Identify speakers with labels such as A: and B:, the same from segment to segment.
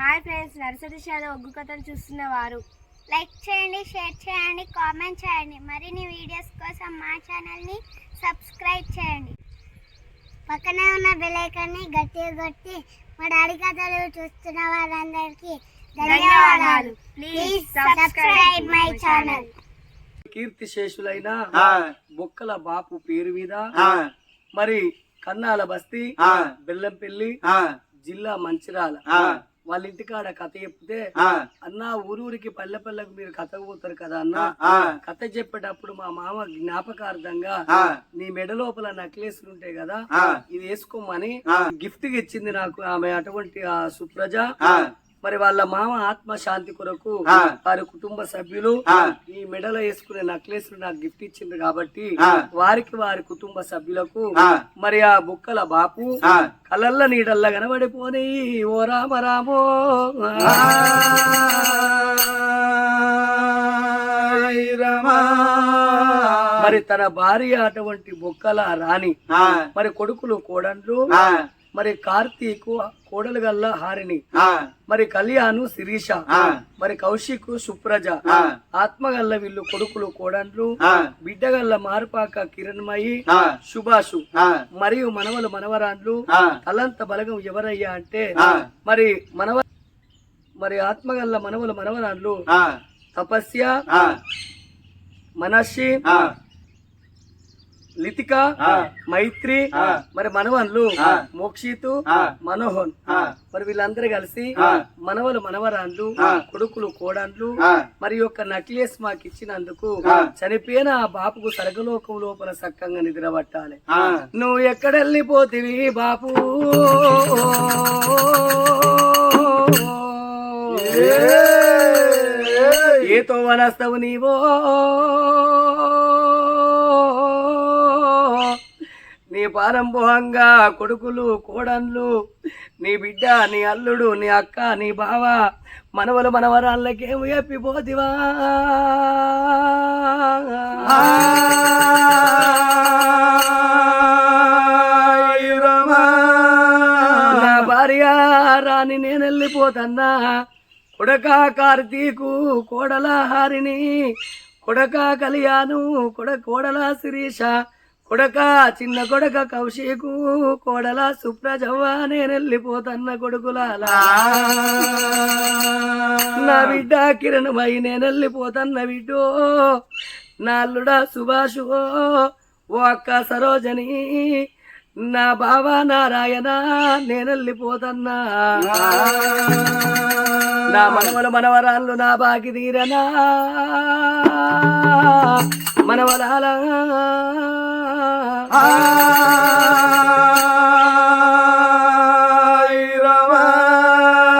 A: Hi friends nursery షాలో ఒగ్గు కథలు చూస్తున్న వారు.
B: లైక్ చేయండి షేర్ చేయండి కామెంట్ చేయండి. మరిన్ని వీడియోస్ కోసం మా ఛానల్ని సబ్స్క్రైబ్ చేయండి. పక్కనే ఉన్న బెల్ ఐకాన్ని గట్టిగా కొట్టి మా డాడీ కథలు చూస్తున్న వారందరికీ ధన్యవాదాలు. ప్లీజ్ సబ్స్క్రైబ్ మై ఛానల్
C: కీర్తి శేషులైన
D: ఆ,
C: బొక్కల బాపు పేరు మీద
D: ఆ,
C: మరి కన్నాల బస్తీ
D: ఆ.
C: బెల్లంపల్లి
D: ఆ,
C: జిల్లా మంచిరాల.
D: ఆ.
C: వాళ్ళ ఇంటికాడ కథ చెప్తే అన్న ఊరూరికి పల్లె పల్లెకు మీరు కథ పోతారు కదా అన్న కథ చెప్పేటప్పుడు మా మామ జ్ఞాపకార్థంగా. నీ మెడ లోపల నెక్లెస్లు ఉంటాయి కదా. ఇది వేసుకోమని. గిఫ్ట్ ఇచ్చింది నాకు ఆమె అటువంటి ఆ సుప్రజ. మరి వాళ్ళ మామ ఆత్మ శాంతి కొరకు. వారి కుటుంబ సభ్యులు. ఈ మెడలో వేసుకునే నెక్లెస్లు నాకు గిఫ్ట్ ఇచ్చింది కాబట్టి. వారికి వారి కుటుంబ సభ్యులకు. మరి ఆ బుక్కల బాపు. కలల్ల నీడల్ల కనబడిపోని ఓ రామ రామో. మరి తన భార్య అటువంటి బొక్కల రాణి మరి కొడుకులు కోడన్లు
D: ఆ,
C: మరి కార్తీకు కోడలు గల్ల హారిని
D: ఆ,
C: మరి కళ్యాణు శిరీష. మరి కౌశిక్ సుప్రజ. ఆత్మగల్ల వీళ్ళు కొడుకులు కోడన్లు
D: ఆ,
C: బిడ్డగల్ల మార్పాక కిరణ్మయి. సుభాషు. మరియు మనవలు మనవరాండ్లు. తలంత బలగం ఎవరయ్యా అంటే. మరి మనవ మరి ఆత్మగల్ల మనవలు మనవరాండ్లు. తపస్య.
D: ఆ,
C: లితిక. మైత్రి. మరి మనవన్లు. మోక్షితు. మనోహన్. మరి వీళ్ళందరూ కలిసి. మనవలు మనవరాండ్లు
D: ఆ.
C: కొడుకులు కోడాండ్లు
D: ఆ.
C: మరి యొక్క నక్లెస్ మాకు ఇచ్చినందుకు. చనిపోయిన ఆ బాపుకు సరగలోకం లోపల సక్కంగా నిద్రపట్టాలి
D: ఆ.
C: నువ్వు ఎక్కడెళ్ళిపోతివి బాపు ఏతో వనస్తవు నీవో నీ పారంభోహంగా కొడుకులు కోడన్లు నీ బిడ్డ నీ అల్లుడు నీ అక్క నీ బావ మనవలు మనవరాళ్ళకేమో ఎప్పిపోతివా. నా భార్య రాని నేను వెళ్ళిపోతన్నా కొడక కార్తీకు కోడల హారిని కొడక కళ్యాణు కొడ కోడల శిరీష కొడక చిన్న కొడక కౌశికు కోడల సుప్రజవ్వ నేను వెళ్ళిపోతన్న కొడుకులాల నా బిడ్డ కిరణమై నేను వెళ్ళిపోతన్న బిడ్డో నా అల్లుడా సుభాషు ఓ అక్క సరోజని నా బావ నారాయణ నేను నా మనవల మనవరాళ్ళు నా బాకి తీరనా. మనవరాల.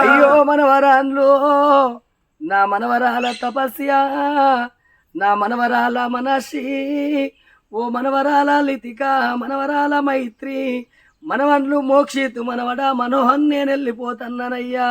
C: అయ్యో మనవరాళ్ళు నా మనవరాల తపస్య నా మనవరాల మనసి ఓ మనవరాల లితిక మనవరాల మైత్రి మనవన్లు మోక్షితు మనవడ మనోహన్ నేను వెళ్ళిపోతున్నానయ్యా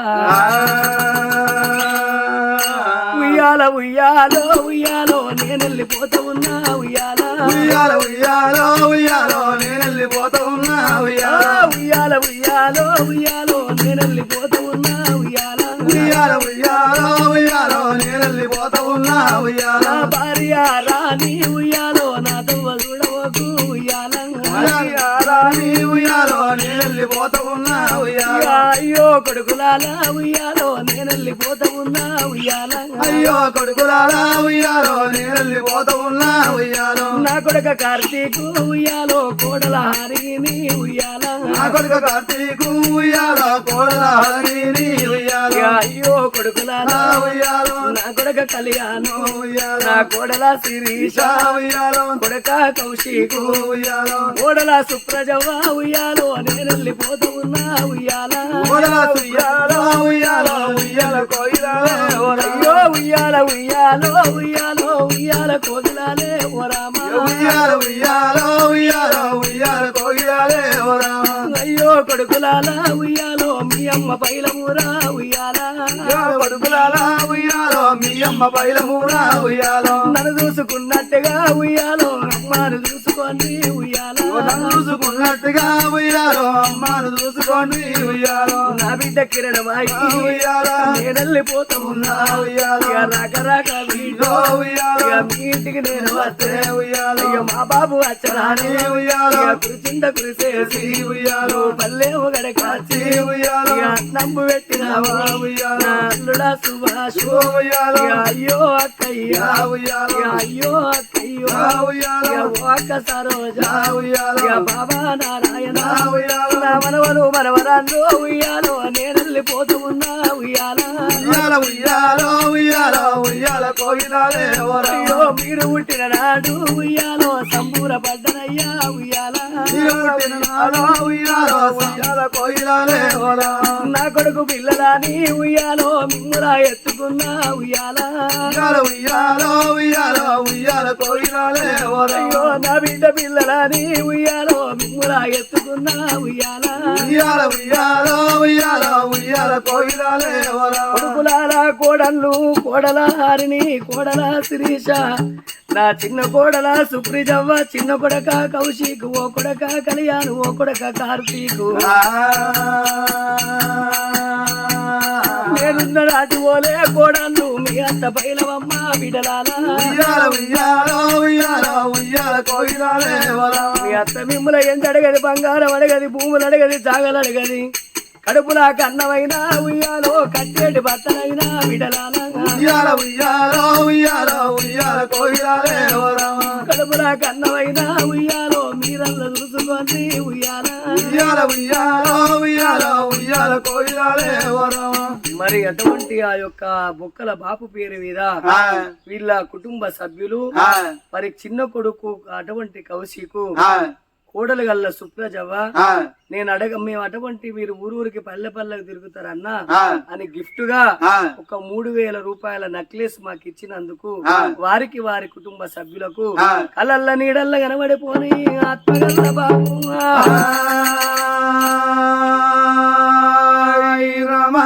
C: ఉయ్యాల ఉయ్యాలో ఉయ్యాలో నేను వెళ్ళిపోతా ఉన్నా ఉయ్యాల.
D: ఉయ్యాల ఉయ్యాలో ఉయ్యాలో నేను వెళ్ళిపోతా ఉన్నా ఉయ్యాల.
C: ఉయ్యాల ఉయ్యాలో ఉయ్యాలో నేను వెళ్ళిపోతా ఉన్నా ఉయ్యాల.
D: ఉయ్యాల ఉయ్యాలో ఉయ్యాలో నేను వెళ్ళిపోతా ఉన్నా ఉయ్యాల.
C: భార్య కొడుకులాలా ఉయ్యాలో
D: నేను వెళ్ళిపోతా ఉన్నా ఉయ్యాల?
C: అయ్యో కొడుకులాలా ఉయ్యాలో కొడుక కార్తీకు ఉయ్యాలో కోడల హారిని ఉయ్యాల.
D: నా కొడుకు కార్తీకు ఉయ్యాలో కోడల హరిని ఉయ్యాలో
C: అయ్యో కొడుకులాల
D: ఉయ్యాలో
C: నా కొడుక కళ్యాణం
D: ఉయ్యాలో.
C: నా కోడల శిరీష
D: ఉయ్యాలో.
C: కొడక కౌశికు
D: ఉయ్యాలో.
C: కోడల సుప్రజవ ఉయ్యాలో నేను వెళ్ళిపోతా ఉన్నా ఉయ్యాల.
D: కోడల ఉయ్యాలో ఉయ్యాలో ఉయ్యాల కోయిలాలే ఓ
C: అయ్యో ఉయ్యాల ఉయ్యాలో ఉయ్యాలో ఉయ్యాల కోగిలాలే
D: ఉయ్యాల ఉయ్యాలో ఉయ్యాలో ఉయ్యాల కోయిలాలే ఓ రామ
C: అయ్యో కొడుకులాల ఉయ్యాలో అమ్మ పైలమూరా ఉయ్యాల?
D: ఉయ్యాల కొడుకులారా ఉయ్యాలో? మీ అమ్మ బయలమూరా ఉయ్యాలో?
C: నన్ను చూసుకున్నట్టుగా ఉయ్యాలో అమ్మను చూసుకోండి ఉయ్యాల?
D: నన్ను చూసుకున్నట్టుగా ఉయ్యాలో అమ్మను చూసుకోండి ఉయ్యాలో?
C: నా బిడ్డ కిరణమాయి
D: ఉయ్యాలో?
C: నేనెళ్ళిపోతామున్నా
D: ఉయ్యాలో?
C: ఇక రాక రాక వీడియో
D: ఉయ్యాలో
C: మీ ఇంటికి నేను వస్తే
D: ఉయ్యాలో?
C: మా బాబు వచ్చరాని
D: ఉయ్యాలో?
C: ఇక కురిచింద కురిసేసి
D: ఉయ్యాలో?
C: పల్లెము గడకాచి
D: ఉయ్యాలో?
C: ఇక నమ్ము పెట్టినావా
D: ఉయ్యాలో
C: నా అల్లుడా సుభాష్ అయ్యో అక్కయ్య. అక్కయ్యో సరోజ. బాబా నారాయణ. మనవలు మనవరాళ్ళు ఉయ్యాలో నేను వెళ్ళిపోతూ ఉన్నా ఉయ్యాల.
D: ఉయ్యాల ఉయ్యాలో ఉయ్యాలో ఉయ్యాల కోయిలాలే ఓరా
C: అయ్యో మీరు పుట్టిన నాడు ఉయ్యాలో సంబూర పడ్డనయ్యా ఉయ్యాల.
D: పుట్టిన నాడో ఉయ్యాలో ఉయ్యాల కోయిలాలే ఓరా
C: నా కొడుకు పిల్లలని ఉయ్యాలో మిమ్మురా ఎత్తుకున్నా ఉయ్యాల.
D: ఉయ్యాల ఉయ్యాలో ఉయ్యాలో ఉయ్యాల కోయిలాలే ఓరా
C: అయ్యో నా బిడ్డ పిల్లలని ఉయ్యాలో మిమ్మురా ఎత్తుకున్నా ఉయ్యాల.
D: ఉయ్యాల ఉయ్యాలో ఉయ్యాలో ఉయ్యాల కోయిలాలే ఓరా
C: కొడుకులాల కోడళ్ళు కోడల హరిణి కోడల శిరీష. నా చిన్న కోడల సుప్రిజవ్వ చిన్న కొడక కౌశిక్ ఓ కొడక కళ్యాణ్ ఓ కొడక కార్తీక్. నేనున్న రాజు ఓలే కోడళ్ళు మీ అంత బయలవమ్మ బిడలాల మీ అత్త మిమ్ముల ఎంత అడగది బంగారం అడగది భూములు అడగది జాగలు అడగది. కడుపులా కన్నమైనా ఉయ్యాలో కట్టేటి బట్టనైనా బిడలాల
D: ఉయ్యాల ఉయ్యాలో ఉయ్యాలో కోయిలాలే ఓరా
C: కడుపులా కన్నమైనా ఉయ్యాలో మీరల్ల చూసుకొని ఉయ్యాల.
D: ఉయ్యాల ఉయ్యాలో ఉయ్యాలో ఉయ్యాల కోయిలాలే ఓరా
C: మరి అటువంటి ఆ యొక్క బొక్కల బాపు పేరు మీద వీళ్ళ కుటుంబ సభ్యులు మరి చిన్న కొడుకు అటువంటి కౌశికు కోడలు గల్ల సుప్రజవ్వ. నేను అడగ మేము అటువంటి మీరు ఊరూరికి పల్లె పల్లెకి తిరుగుతారన్నా అని
D: గిఫ్ట్గా
C: ఒక మూడు వేల రూపాయల నెక్లెస్ మాకు ఇచ్చినందుకు వారికి వారి కుటుంబ సభ్యులకు కలల్ల నీడల్ల కనబడిపోని ఆత్మగల్ల బాబు.
D: రమా.